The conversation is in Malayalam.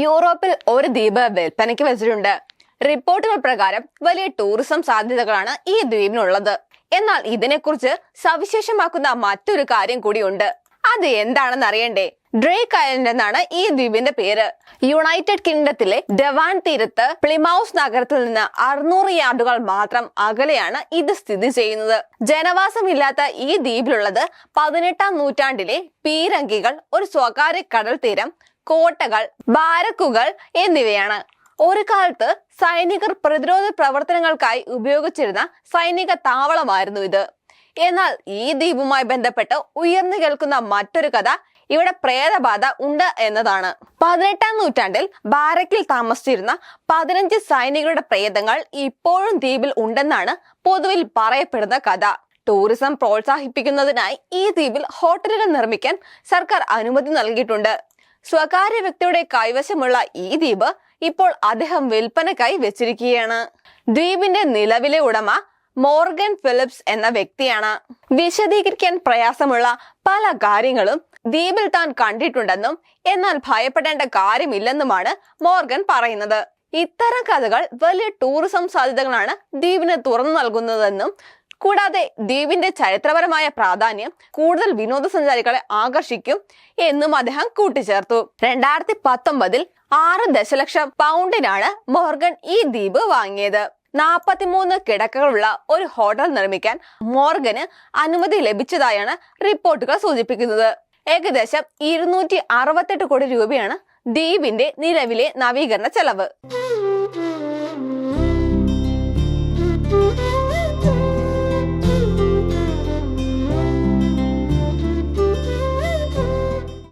യൂറോപ്പിൽ ഒരു ദ്വീപ് വിൽപ്പനയ്ക്ക് വെച്ചിട്ടുണ്ട്. റിപ്പോർട്ടുകൾ പ്രകാരം വലിയ ടൂറിസം സാധ്യതകളാണ് ഈ ദ്വീപിനുള്ളത്. എന്നാൽ ഇതിനെക്കുറിച്ച് സവിശേഷമാക്കുന്ന മറ്റൊരു കാര്യം കൂടിയുണ്ട്. അത് എന്താണെന്ന് അറിയണ്ടേ? ഡ്രേക്ക് ഐലൻഡ് എന്നാണ് ഈ ദ്വീപിന്റെ പേര്. യുണൈറ്റഡ് കിങ്ഡത്തിലെ ഡെവാൻ തീരത്ത് പ്ലിമൌസ് നഗരത്തിൽ നിന്ന് അറുന്നൂറ് യാർഡുകൾ മാത്രം അകലെയാണ് ഇത് സ്ഥിതി ചെയ്യുന്നത്. ജനവാസമില്ലാത്ത ഈ ദ്വീപിലുള്ളത് പതിനെട്ടാം നൂറ്റാണ്ടിലെ പീരങ്കികൾ ഒരു സ്വകാര്യ കടൽ തീരം കോട്ടകൾ ബാരക്കുകൾ എന്നിവയാണ്. ഒരു കാലത്ത് സൈനികർ പ്രതിരോധ പ്രവർത്തനങ്ങൾക്കായി ഉപയോഗിച്ചിരുന്ന സൈനിക താവളമായിരുന്നു ഇത്. എന്നാൽ ഈ ദ്വീപുമായി ബന്ധപ്പെട്ട് ഉയർന്നു കേൾക്കുന്ന മറ്റൊരു കഥ ഇവിടെ പ്രേതബാധ ഉണ്ട് എന്നതാണ്. പതിനെട്ടാം നൂറ്റാണ്ടിൽ ബാരക്കിൽ താമസിച്ചിരുന്ന പതിനഞ്ച് സൈനികരുടെ പ്രേതങ്ങൾ ഇപ്പോഴും ദ്വീപിൽ ഉണ്ടെന്നാണ് പൊതുവിൽ പറയപ്പെടുന്ന കഥ. ടൂറിസം പ്രോത്സാഹിപ്പിക്കുന്നതിനായി ഈ ദ്വീപിൽ ഹോട്ടലുകൾ നിർമ്മിക്കാൻ സർക്കാർ അനുമതി നൽകിയിട്ടുണ്ട്. സ്വകാര്യ വ്യക്തിയുടെ കൈവശമുള്ള ഈ ദ്വീപ് ഇപ്പോൾ അദ്ദേഹം വിൽപ്പനക്കായി വെച്ചിരിക്കുകയാണ്. ദ്വീപിന്റെ നിലവിലെ ഉടമ മോർഗൻ ഫിലിപ്സ് എന്ന വ്യക്തിയാണ്. വിശദീകരിക്കാൻ പ്രയാസമുള്ള പല കാര്യങ്ങളും ദ്വീപിൽ താൻ കണ്ടിട്ടുണ്ടെന്നും എന്നാൽ ഭയപ്പെടേണ്ട കാര്യമില്ലെന്നുമാണ് മോർഗൻ പറയുന്നത്. ഇത്തരം കഥകൾ വലിയ ടൂറിസം സാധ്യതകളാണ് ദ്വീപിന് തുറന്നു നൽകുന്നതെന്നും കൂടാതെ ദ്വീപിന്റെ ചരിത്രപരമായ പ്രാധാന്യം കൂടുതൽ വിനോദസഞ്ചാരികളെ ആകർഷിക്കും എന്നും അദ്ദേഹം കൂട്ടിച്ചേർത്തു. രണ്ടായിരത്തി പത്തൊമ്പതിൽ ആറ് ദശലക്ഷം പൗണ്ടിനാണ് മോർഗൻ ഈ ദ്വീപ് വാങ്ങിയത്. നാൽപ്പത്തിമൂന്ന് കിടക്കകളുള്ള ഒരു ഹോട്ടൽ നിർമ്മിക്കാൻ മോർഗന് അനുമതി ലഭിച്ചതായാണ് റിപ്പോർട്ടുകൾ സൂചിപ്പിക്കുന്നത്. ഏകദേശം ഇരുന്നൂറ്റി അറുപത്തെട്ട് കോടി രൂപയാണ് ദ്വീപിന്റെ നിലവിലെ നവീകരണ ചെലവ്.